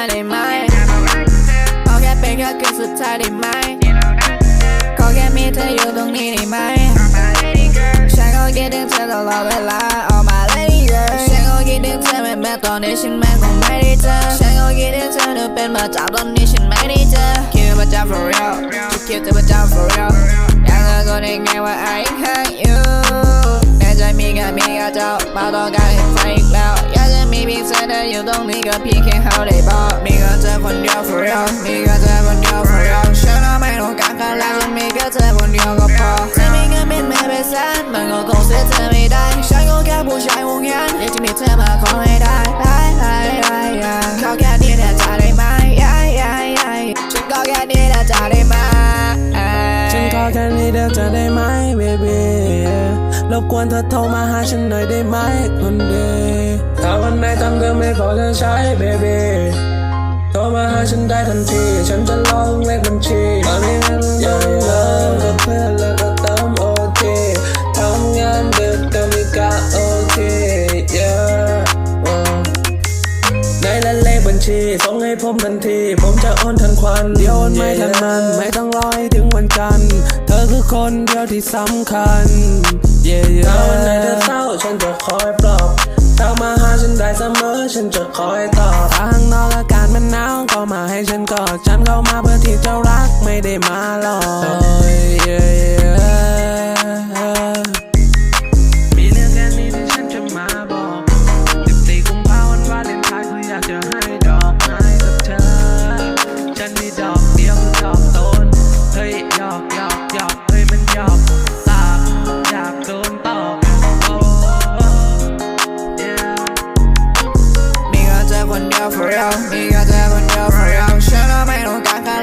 าได้ไหมขอแค่เป็นแค่คืนสุดท้ายได้ไหมขอแค่มีเธออยู่ตรงนี้ได้ไหมฉันก็คิดถึงเธอตลอดเวลา All my lady girl ฉันก็คิดถึงเธอแม้แม้ตอนนี้ฉันแม้คงไม่ได้เจอฉันก็คิดถึงเธอเธอเป็นมาจากตอนนี้ฉันไม่ได้เจอ ก็เพียงแค่เขาได้บอกมีแค่เธอคนเดียว for real มีแค่เธอคนเดียว for real ฉันก็ไม่ต้องการใครแล้วฉันมีแค่เธอคนเดียวก็พอเธอมีเงินเป็นแม่เป็นแสนมันก็คงเสียเธอไม่ได้ ฉันก็แค่ผู้ชายวงยันอยากจะมีเธอมาขอให้ได้ได้ได้ได้ขอแค่นี้นะจะได้ไหมย้ายย้ายย้ฉันก็แค่นี้นะจะได้ไหมฉันขอแค่นี้เดียวจะได้ไหม baby รบกวนเธอโทรมาหาฉันหน่อยได้ไหมคนเดีถ้าวันไหน ทำเธอไม่พอจะใช้ baby โทรมาหาฉันได้ทันที ฉันจะลองเลขบัญชีตอนนี้ฉันต้องเลิกกับเพื่อนแล้วก็เติมโอทีทำงานดึกแต่ไม่กล้าโอที yeah oh ในและเลขบัญชีส่งให้ผมทันที ผมจะโอนทันควันเดี๋ยวโอนไม่ทันมันไม่ต้องรอให้ถึงวันจันทร์ เธอคือคนเดียวที่สำคัญ yeah, yeah. ถ้าวันไหนเธอเศร้าฉันจะคอยปลอบ ฉันจะคอยตอบ for real, for real. Me got that window for real. Shut up, I don't got.